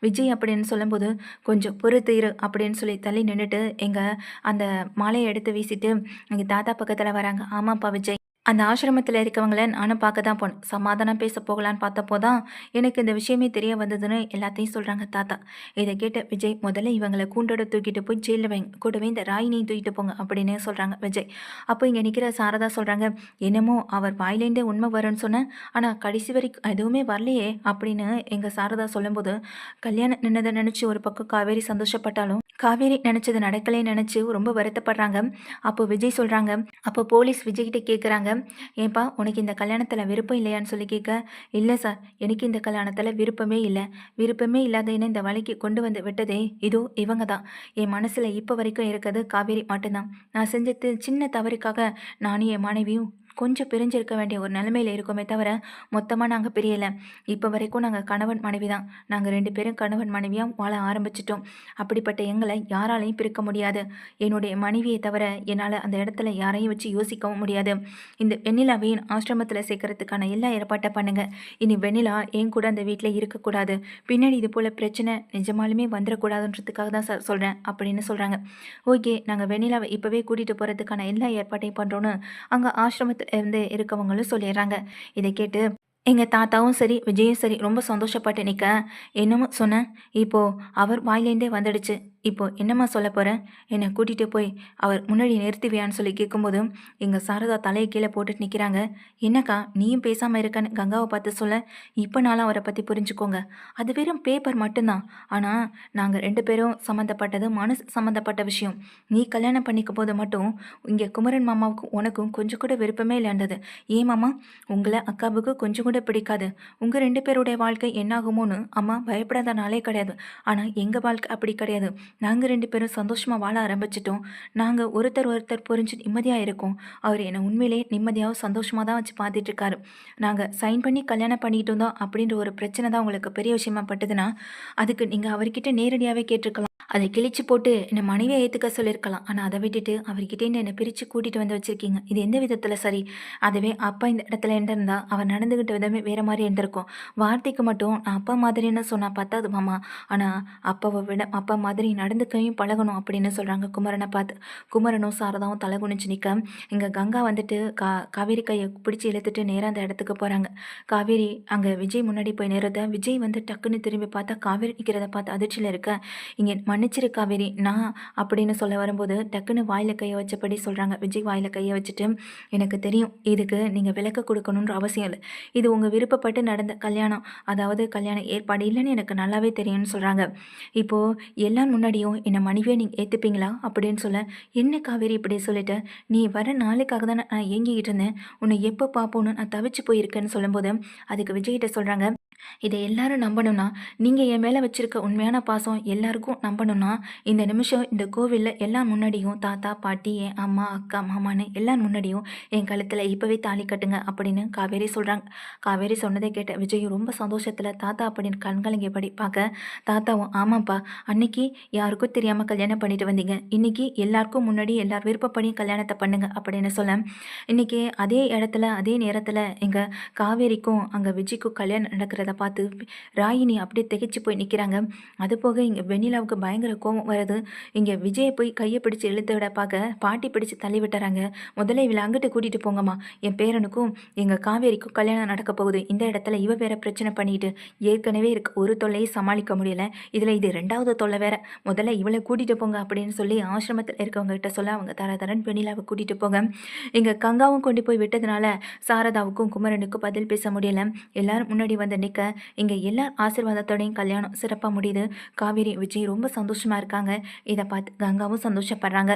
விஜய் அப்படின்னு சொல்லும்போது கொஞ்சம் பொறுத்து இரு அப்படின்னு சொல்லி தள்ளி நின்றுட்டு எங்கள் அந்த மாலையை எடுத்து வீசிட்டு எங்கள் தாத்தா பக்கத்தில் வராங்க. ஆமாப்பா விஜய். அந்த ஆசிரமத்தில் இருக்கவங்கள நானும் பார்க்க தான் போனேன். சமாதானம் பேச போகலான்னு பார்த்தப்போ தான் எனக்கு இந்த விஷயமே தெரிய வந்ததுன்னு எல்லாத்தையும் சொல்கிறாங்க தாத்தா. இதை கேட்ட விஜய் முதல்ல இவங்களை கூண்டோட தூக்கிட்டு போய் ஜெயிலில் வைங்க. கூடவே இந்த ராயினையும் தூக்கிட்டு போங்க அப்படின்னு சொல்கிறாங்க விஜய். அப்போ இங்கே நிற்கிற சாரதா சொல்கிறாங்க என்னமோ அவர் வாயிலேருந்தே உண்மை வரும்னு சொன்னேன் ஆனால் கடைசி வரைக்கும் எதுவுமே வரலையே அப்படின்னு எங்கள் சாரதா சொல்லும்போது கல்யாணம் நின்னதை நினச்சி ஒரு பக்கம் காவேரி சந்தோஷப்பட்டாலும் காவேரி நினச்சது நடக்கலே நினச்சி ரொம்ப வருத்தப்படுறாங்க. அப்போ விஜய் சொல்கிறாங்க அப்போ போலீஸ் விஜய்கிட்ட கேட்குறாங்க ஏன்பா உனக்கு இந்த கல்யாணத்தில் விருப்பம் இல்லையான்னு சொல்லி கேட்க இல்லை சார் எனக்கு இந்த கல்யாணத்தில் விருப்பமே இல்லை. விருப்பமே இல்லாத என்ன இந்த வழிக்கு கொண்டு வந்து விட்டதே இதோ இவங்க தான். என் மனசில் இப்போ வரைக்கும் இருக்கிறது காவேரி மட்டும்தான். நான் செஞ்சது சின்ன தவறுக்காக நானும் என் மனைவியும் கொஞ்சம் பிரிஞ்சிருக்க வேண்டிய ஒரு நிலைமையில் இருக்கோமே தவிர மொத்தமாக நாங்கள் பிரியலை. இப்போ வரைக்கும் நாங்கள் கணவன் மனைவி தான். நாங்கள் ரெண்டு பேரும் கணவன் மனைவியாக வாழ ஆரம்பிச்சிட்டோம். அப்படிப்பட்ட எங்களை யாராலையும் பிரிக்க முடியாது. என்னுடைய மனைவியை தவிர என்னால் அந்த இடத்துல யாரையும் வச்சு யோசிக்கவும் முடியாது. இந்த வெண்ணிலாவையும் ஆசிரமத்தில் சேர்க்கறதுக்கான எல்லா ஏற்பாட்டை பண்ணுங்கள் இனி வெண்ணிலா என் கூட அந்த வீட்டில் இருக்கக்கூடாது. பின்னாடி இது போல் பிரச்சனை நிஜமாலுமே வந்துடக்கூடாதுன்றதுக்காக தான் சார் சொல்கிறேன் அப்படின்னு சொல்கிறாங்க ஓகே நாங்கள் வெண்ணிலாவை இப்போவே கூட்டிகிட்டு போகிறதுக்கான எல்லா ஏற்பாட்டையும் பண்ணுறோன்னு அங்கே ஆசிரமத்தில் இருந்து இருக்கவங்களும் சொல்லிடுறாங்க. இதை கேட்டு எங்கள் தாத்தாவும் சரி விஜயும் சரி ரொம்ப சந்தோஷப்பட்டு நிற்க என்னமோ சொன்னேன். இப்போது அவர் வாயிலேருந்தே வந்துடுச்சு. இப்போ என்னம்மா சொல்ல போகிறேன் என்னை கூட்டிகிட்டு போய் அவர் முன்னாடி நிறுத்துவியான்னு சொல்லி கேட்கும்போது எங்கள் சாரதா தலையை கீழே போட்டுட்டு நிற்கிறாங்க என்னக்கா நீயும் பேசாமல் இருக்கன்னு கங்காவை பார்த்து சொல்ல. இப்போ நாளும் அவரை பற்றி புரிஞ்சுக்கோங்க. அது வெறும் பேப்பர் மட்டும்தான். ஆனால் நாங்கள் ரெண்டு பேரும் சம்மந்தப்பட்டது மனசு சம்மந்தப்பட்ட விஷயம். நீ கல்யாணம் பண்ணிக்கும் போது மட்டும் இங்கே குமரன் மாமாவுக்கும் உனக்கும் கொஞ்சம் கூட விருப்பமே இல்லைன்றது. ஏன் மாமா? உங்களை அக்காவுக்கு கொஞ்சம் கூட பிடிக்காது. உங்கள் ரெண்டு பேருடைய வாழ்க்கை என்னாகுமோன்னு அம்மா பயப்படாத நாளே கிடையாது. ஆனால் எங்கள் வாழ்க்கை அப்படி கிடையாது. நாங்கள் ரெண்டு பேரும் சந்தோஷமாக வாழ ஆரம்பிச்சிட்டோம். நாங்கள் ஒருத்தர் ஒருத்தர் புரிஞ்சு நிம்மதியாக இருக்கோம். அவர் என்னை உண்மையிலே நிம்மதியாகவும் சந்தோஷமாக தான் வச்சு பார்த்துட்ருக்காரு நாங்கள் சைன் பண்ணி கல்யாணம் பண்ணிக்கிட்டு இருந்தோம் அப்படின்ற ஒரு பிரச்சனை தான் உங்களுக்கு பெரிய விஷயமா பட்டதுன்னா அதுக்கு நீங்கள் அவர்கிட்ட நேரடியாகவே கேட்டிருக்கலாம். அதை கிழிச்சு போட்டு என்னை மனைவியை ஏற்றுக்க சொல்லியிருக்கலாம். ஆனால் அதை விட்டுட்டு அவர்கிட்டேருந்து என்னை பிரித்து கூட்டிகிட்டு வந்து வச்சுருக்கீங்க. இது எந்த விதத்தில் சரி? அதுவே அப்பா இந்த இடத்துல இருந்திருந்தா அவர் நடந்துக்கிட்ட விதமே வேறு மாதிரி இருந்திருக்கும். வார்த்தைக்கு மட்டும் நான் அப்பா மாதிரின்னு சொன்னால் பத்தாது மாமா. ஆனால் அப்பாவை விட அப்பா மாதிரி நடந்துக்கையும் பழகணும் அப்படின்னு சொல்கிறாங்க குமரனை பார்த்து. குமரனும் சாரதாவும் தலை குனிச்சு நிற்க இங்கே கங்கா வந்துட்டு கா காவேரி கையை பிடிச்சி இழுத்துட்டு நேராக அந்த இடத்துக்கு போகிறாங்க காவேரி அங்கே விஜய் முன்னாடி போய் நேரத்தை விஜய் வந்து டக்குன்னு திரும்பி பார்த்தா காவேரி நிற்கிறத பார்த்து அதிர்ச்சியில் இருக்க. இங்கே மன்னிச்சிரு காவேரி நான் அப்படின்னு சொல்ல வரும்போது டக்குன்னு வாயில் கையை வச்சபடி சொல்கிறாங்க விஜய் வாயில் கையை வச்சுட்டு எனக்கு தெரியும் இதுக்கு நீங்கள் விளக்க கொடுக்கணுன்ற அவசியம் இல்லை. இது உங்கள் விருப்பப்பட்டு நடந்த கல்யாணம். அதாவது கல்யாண ஏற்பாடு இல்லைன்னு எனக்கு நல்லாவே தெரியும்னு சொல்கிறாங்க இப்போது எல்லாம் முன்னாடியும் என்னை மனைவியை நீங்கள் ஏற்றுப்பீங்களா அப்படின்னு சொல்ல என்ன காவேரி இப்படி சொல்லிட்டு? நீ வர நாளுக்காக தானே நான் ஏங்கிக்கிட்டு இருந்தேன். உன்னை எப்போ பார்ப்போன்னு நான் தவிச்சு போயிருக்கேன்னு சொல்லும்போது அதுக்கு விஜய்கிட்ட சொல்கிறாங்க இதை எல்லாரும் நம்பணும்னா நீங்கள் என் மேலே வச்சுருக்க உண்மையான பாசம் எல்லாருக்கும் நம்பணும்னா இந்த நிமிஷம் இந்த கோவிலில் எல்லாம் முன்னாடியும் தாத்தா பாட்டி என் அம்மா அக்கா மாமான்னு எல்லாம் முன்னாடியும் என் கழுத்தில் இப்போவே தாலி கட்டுங்க அப்படின்னு காவேரி சொல்கிறாங்க காவேரி சொன்னதை கேட்ட விஜயும் ரொம்ப சந்தோஷத்தில் தாத்தா அப்படின்னு கண்கலங்கியபடி பார்க்க தாத்தாவும் ஆமாப்பா அன்னைக்கு யாருக்கும் தெரியாமல் கல்யாணம் பண்ணிட்டு வந்தீங்க. இன்னைக்கு எல்லாருக்கும் முன்னாடி எல்லார் விருப்பப்படி கல்யாணத்தை பண்ணுங்க அப்படின்னு சொல்ல. இன்னைக்கு அதே இடத்துல அதே நேரத்தில் எங்கள் காவேரிக்கும் அங்கே விஜய்க்கும் கல்யாணம் நடக்கிறத பார்த்து ராயினி அப்படியே திகைச்சு போய் நிற்கிறாங்க அது போக இங்கே வெண்ணிலாவுக்கு பயங்கர கோபம் வருது. இங்கே விஜயை போய் கையை பிடிச்சி இழுத்து விட பார்க்க பாட்டி பிடிச்சி தள்ளி விட்டுறாங்க. முதல்ல இவளை அங்கிட்டு கூட்டிகிட்டு போங்கம்மா. என் பேரனுக்கும் எங்கள் காவேரிக்கும் கல்யாணம் நடக்க போகுது. இந்த இடத்துல இவ வேற பிரச்சனை பண்ணிட்டு ஏற்கனவே இருக்க ஒரு தொல்லையை சமாளிக்க முடியல. இதில் இது ரெண்டாவது தொல்லை வேற. முதல்ல இவளை கூட்டிகிட்டு போங்க அப்படின்னு சொல்லி ஆசிரமத்தில் இருக்கவங்க கிட்ட சொல்ல அவங்க தர தரன் வெண்ணிலாவை கூட்டிகிட்டு போங்க. இங்கே கங்காவும் கொண்டு போய் விட்டதுனால சாரதாவுக்கும் குமரனுக்கும் பதில் பேச முடியல. எல்லாரும் முன்னாடி வந்து நிற்க இங்கே எல்லார் ஆசீர்வாதத்தோடையும் கல்யாணம் சிறப்பாக முடியுது. காவேரி விஜய் ரொம்ப சந்தோஷமாக இருக்காங்க. இதை பார்த்து கங்காவும் சந்தோஷப்படுறாங்க.